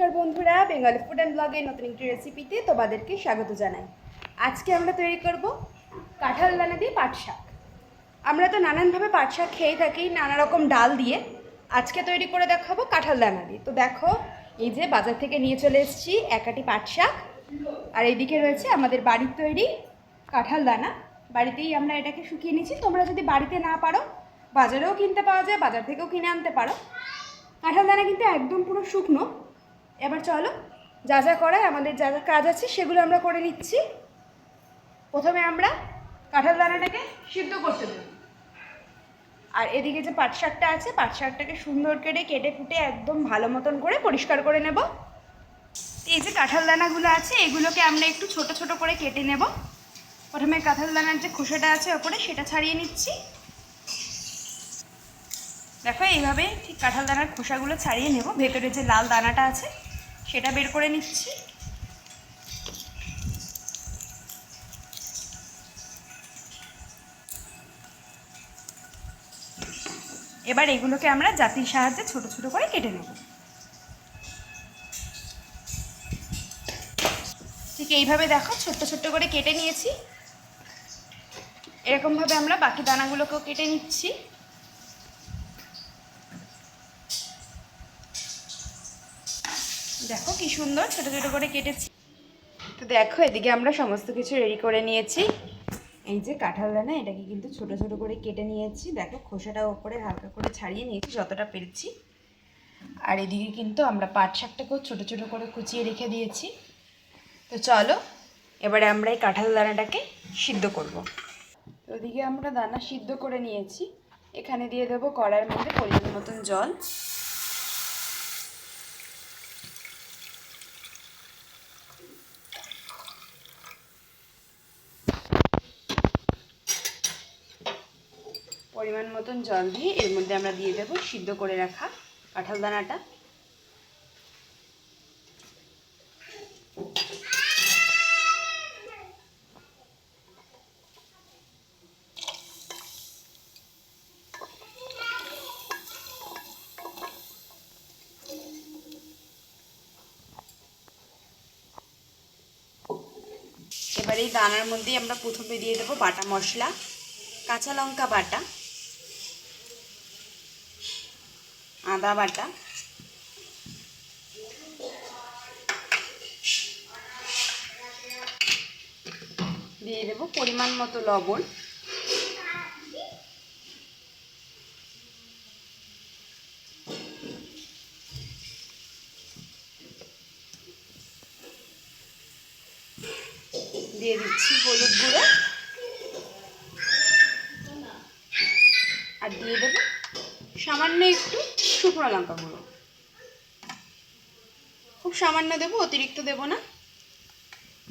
নমস্কার বন্ধুরা Bengal food and ব্লগের নতুন একটি রেসিপিতে তোমাদেরকে স্বাগত জানাই। আজকে আমরা তৈরি করব কাঁঠাল দানা দিয়ে পাট শাক। আমরা তো নানানভাবে পাট শাক খেয়ে থাকি নানা রকম ডাল দিয়ে। আজকে তৈরি করে দেখাবো কাঁঠাল দানা দিয়ে। তো দেখো, এই যে বাজার থেকে নিয়ে চলে এসেছি একাটি পাট শাক। আর এইদিকে রয়েছে আমাদের বাড়ির তৈরি কাঁঠাল দানা। বাড়িতেই আমরা এটাকে শুকিয়ে নিয়েছি। তোমরা যদি বাড়িতে না পারো, বাজারেও কিনতে পাওয়া যায়, বাজার থেকেও কিনে আনতে পারো। কাঁঠাল দানা কিন্তু একদম পুরো শুকনো। এবার চলো, যা যা করায় আমাদের যা যা কাজ আছে সেগুলো আমরা করে নিচ্ছি। প্রথমে আমরা কাঁঠাল দানাটাকে সিদ্ধ করতে দেব। আর এদিকে যে পাট শাকটা আছে, পাট শাকটাকে সুন্দর করে কেটে কুটে একদম ভালো মতন করে পরিষ্কার করে নেব। এই যে কাঁঠাল দানাগুলো আছে, এগুলোকে আমরা একটু ছোট ছোট করে কেটে নেব। প্রথমে কাঁঠাল দানার যে খোসাটা আছে ওপরে, সেটা ছাড়িয়ে নিচ্ছি। দেখো, এইভাবে ঠিক কাঁঠাল দানার খোসাগুলো ছাড়িয়ে নেব। ভেতরে যে লাল দানাটা আছে সেটা বের করে নিচ্ছি। এবার এগুলোকে আমরা জাতির সাহায্যে ছোট ছোট করে কেটে নেব। ঠিক এইভাবে দেখো, ছোট্ট ছোট্ট করে কেটে নিয়েছি। এরকমভাবে আমরা বাকি দানাগুলোকেও কেটে নিচ্ছি। দেখো কি সুন্দর, ছোট ছোট করে কেটেছি। তো দেখো, এদিকে আমরা সমস্ত কিছু রেডি করে নিয়েছি। এই যে কাঁঠাল দানা, এটাকে কিন্তু ছোট ছোট করে কেটে নিয়েছি। দেখো, খোসাটা ওপরে হালকা করে ছাড়িয়ে নিয়েছি, যতটা পেরেছি। আর এদিকে কিন্তু আমরা পাট শাকটাকেও ছোট ছোট করে কুচিয়ে রেখে দিয়েছি। তো চলো, এবারে আমরা এই কাঁঠাল দানাটাকে সিদ্ধ করব। তো ওদিকে আমরা দানা সিদ্ধ করে নিয়েছি। এখানে দিয়ে দেবো কড়াইয়ের মধ্যে পরিমাণ মতন জল। পরিমাণ মতন জল দিয়ে এর মধ্যে আমরা দিয়ে দেবো সিদ্ধ করে রাখা কাঁঠাল দানাটা। এবার এই দানার মধ্যেই আমরা প্রথমে দিয়ে দেবো বাটা মশলা, কাঁচা লঙ্কা বাটা। আদা বাটা। দিয়ে দেবো পরিমাণ মতো লবণ। দিয়ে দিচ্ছি হলুদ গুঁড়ো। আর দিয়ে দেবো সামান্য একটু শুকনো লঙ্কা গুঁড়ো খুব সামান্য দেবো, অতিরিক্ত দেবো না।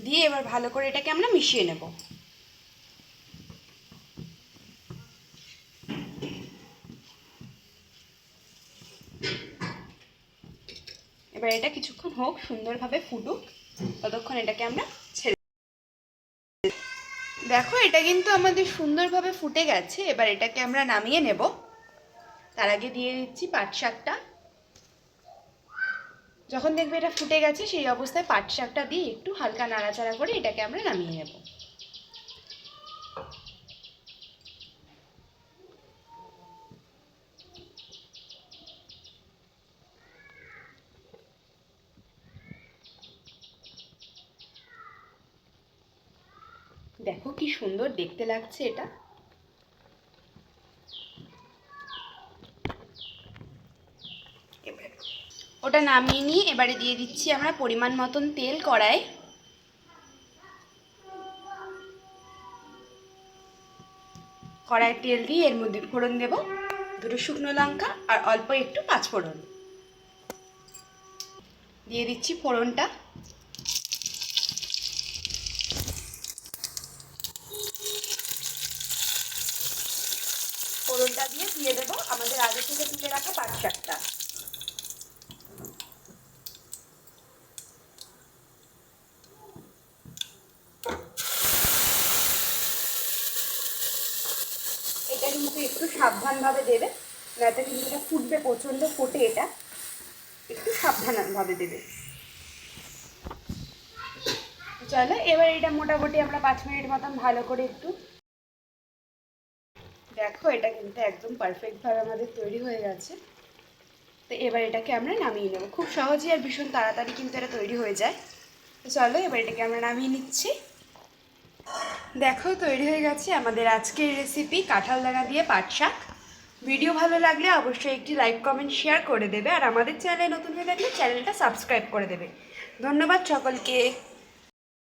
দিয়ে এবার ভালো করে এটাকে আমরা মিশিয়ে নেব। এবার এটা কিছুক্ষণ হোক, সুন্দরভাবে ফুটুক। ততক্ষণ এটাকে আমরা ছেড়ে দেখো, এটা কিন্তু আমাদের সুন্দরভাবে ফুটে গেছে। এবার এটাকে আমরা নামিয়ে নেব। তার আগে দিয়ে দিচ্ছি পাট শাকটা যখন দেখবে এটা ফুটে গেছে, সেই অবস্থায় পাট শাকটা দিয়ে একটু হালকা নাড়াচাড়া করে এটাকে আমরা নামিয়ে নেব। দেখো কি সুন্দর দেখতে লাগছে এটা এবার ওটা নামিয়ে নিয়ে এবারে দিয়ে দিচ্ছি আমরা পরিমাণ মতন তেল কড়াই কড়াই তেল দিয়ে এর মধ্যে ফোড়ন দেব। দুটো শুকনো লঙ্কা আর অল্প একটু পাঁচ ফোড়ন। দিয়ে দিচ্ছি ফোড়নটা। ফোড়নটা দিয়ে দিয়ে দেবো আমাদের আগে থেকে তুলে রাখা পাট শাকটা এটা কিন্তু একটু সাবধানভাবে দেবে। নয়তো কিন্তু এটা ফুটবে প্রচণ্ড ফোটে এটা। একটু সাবধানভাবে দেবে। চলো, এবার এটা মোটামুটি আমরা পাঁচ মিনিট মতন ভালো করে একটু দেখো, এটা কিন্তু একদম পারফেক্টভাবে আমাদের তৈরি হয়ে গেছে। তো এবার এটাকে আমরা নামিয়ে নেব। খুব সহজেই আর ভীষণ তাড়াতাড়ি কিন্তু এটা তৈরি হয়ে যায়। তো চলো, এবার এটাকে আমরা নামিয়ে নিচ্ছি। দেখো, তৈরি হয়ে গেছে আমাদের আজকের রেসিপি কাঁঠাল দানা দিয়ে পাট শাক। ভিডিও ভালো লাগলে অবশ্যই একটি লাইক কমেন্ট শেয়ার করে দেবে। আর আমাদের চ্যানেলে নতুন হয়ে থাকলে চ্যানেলটা সাবস্ক্রাইব করে দেবে। ধন্যবাদ সকলকে।